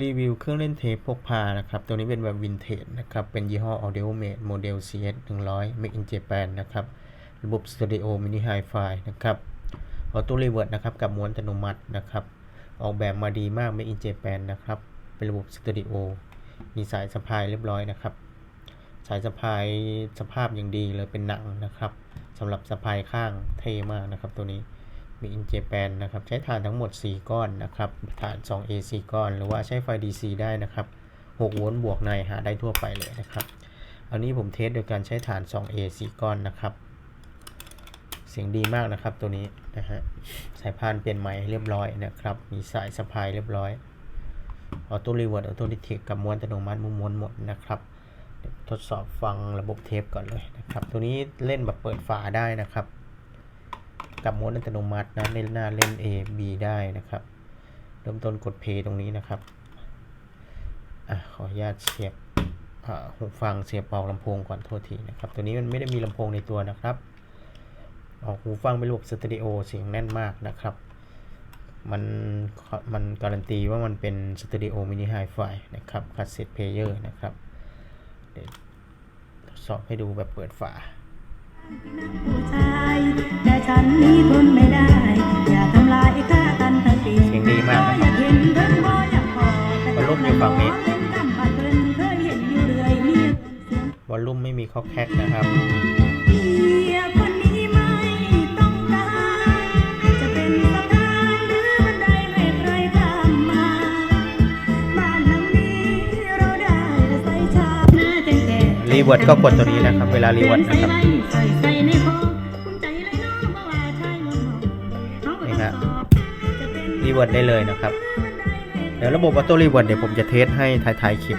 รีวิวเครื่องเล่นเทปพกพานะครับ ตัวนี้เป็นแบบวินเทจนะครับ เป็นยี่ห้อ Audio Mate โมเดล CS 100 Make in Japan นะครับ ระบบสตูดิโอมินิไฮไฟนะครับ ออโต้รีเวิร์ดนะครับ กับม้วนอัตโนมัตินะครับ ออกแบบมาดีมาก Make in Japan นะครับ เป็นระบบสตูดิโอ มีสายสะพายเรียบร้อยนะครับ สายสะพายสภาพอย่างดีเลยเป็นหนังนะครับสำหรับสะพายข้างเท่มากนะครับตัวนี้ มีอินเจแปนนะครับใช้ฐานทั้งหมด 4 ก้อนนะครับฐาน 2A 4 ก้อน หรือว่าใช้ไฟ DC ได้นะครับ6โวลต์บวกในหาได้ทั่วไปเลยนะครับ อันนี้ผมเทสโดยการใช้ฐาน 2A 4 ก้อนนะครับ เสียงดีมากนะครับตัวนี้นะฮะสายพานเปลี่ยนใหม่เรียบร้อยนะครับ มีสายสะพายเรียบร้อยออโต้รีเวิร์ดออโต้ดิเทคกับม้วนอัตโนมัติมุมม้วนหมดนะครับทดสอบฟังระบบเทปก่อนเลยนะครับ ตัวนี้เล่นแบบเปิดฝาได้นะครับ กับม้วนอัตโนมัตินะเล่นหน้าเล่น A B ได้นะครับ เริ่มต้นกดเพย์ตรงนี้นะครับอะขออนุญาตเสียบหูฟังเสียบออกลำโพงก่อนโทษทีนะครับ ตัวนี้มันไม่ได้มีลำโพงในตัวนะครับ ออกหูฟังเป็นระบบสตอริโอเสียงแน่นมากนะครับมันมันการันตีว่ามันเป็นสตูดิโอมินิไฮไฟนะครับคัสเซ็ตเพลเยอร์นะครับเดี๋ยวทดสอบให้ดูแบบเปิดฝา เสียงดีมากนะอยากเห็นเพิ่งบ่อยากพอแต่วอลลุ่มอยู่ฝั่งนี้เล่นกำปั้นเพิ่นเคยเห็นอยู่เรื่อยมีเสียงวอลลุ่มไม่มีคอกแคกนะครับ รีเวิร์ดก็กดตัวนี้นะครับ เวลารีเวิร์ดนะครับใส่ใส่ในคอคุณใจเลยเนาะเพราะว่าชายเมืองนอกนี่ฮะรีเวิร์ดได้เลยนะครับเดี๋ยวระบบออโต้รีเวิร์ดเดี๋ยวผมจะเทสให้ท้ายๆคลิป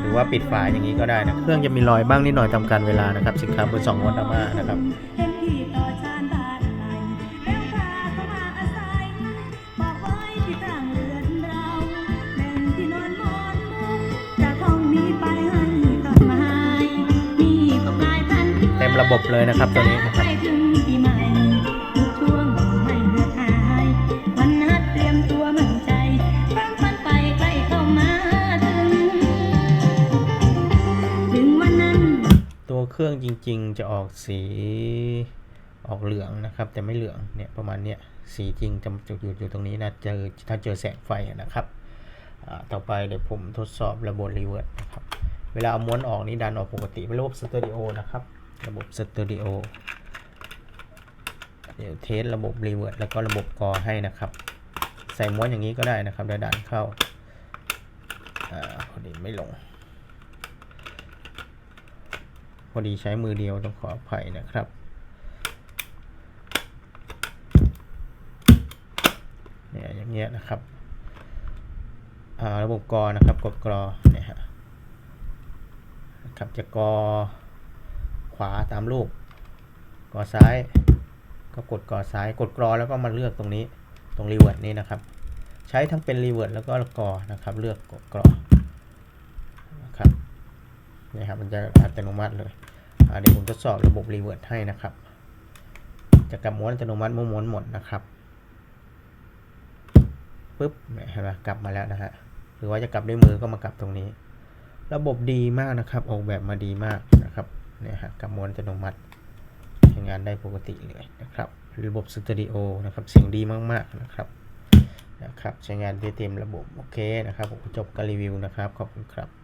หรือว่าปิดฝาอย่างนี้ก็ได้นะเครื่องจะมีรอยบ้างนิดหน่อยตามการเวลานะครับ สินค้าเบอร์สองวัตต์มานะครับ ระบบเลยนะครับตัวนี้นะครับใกล้ถึงปีใหม่ทุกช่วงไม่เหือดหายวันนัดเตรียมตัวเครื่องจริงๆจะออกสีออกเหลืองนะครับ แต่ไม่เหลืองเนี่ยประมาณเนี้ยสีจริงจะจะอยู่อยู่ตรงนี้นะเจอถ้าเจอแสงไฟนะครับต่อไปเดี๋ยวผมทดสอบระบบรีเวิร์ดนะครับ เวลาเอาม้วนออกนี่ดันออกปกติเป็นระบบสเตอริโอนะครับ ระบบสตอริโอเดี๋ยวเทสระบบรีเวิร์ดแล้วก็ระบบกอให้นะครับ ใส่ม้วนอย่างนี้ก็ได้นะครับแล้วดันเข้าอ่าพอดีไม่ลง พอดีใช้มือเดียวต้องขออภัยนะครับเนี่ยอย่างเงี้ยนะครับระบบกรอนะครับกดกรอเนี่ยฮะครับจะกร วาตามรูปกอซ้าย ก็กดกอซ้าย กดกรอแล้วก็มาเลือกตรงนี้ตรงรีเวิร์ดนี่นะครับ ใช้ทั้งเป็นรีเวิร์ดแล้วก็กรอนะครับ เลือกกดกรอนะครับนี่ครับมันจะอัตโนมัติเลยเดี๋ยวผมทดสอบระบบรีเวิร์ดให้นะครับจะกลับม้วนอัตโนมัติม้วนหมดนะครับปุ๊บเห็นไหมกลับมาแล้วนะฮะหรือว่าจะกลับด้วยมือก็มากลับตรงนี้ ระบบดีมากนะครับ ออกแบบมาดีมากนะครับ เนี่ยฮะกลับม้วนอัตโนมัติใช้งานได้ปกติเลยนะครับ ระบบสตูดิโอนะครับเสียงดีมากๆนะครับนะครับใช้งานได้เต็มระบบโอเคนะครับผมจบการรีวิวนะครับขอบคุณครับ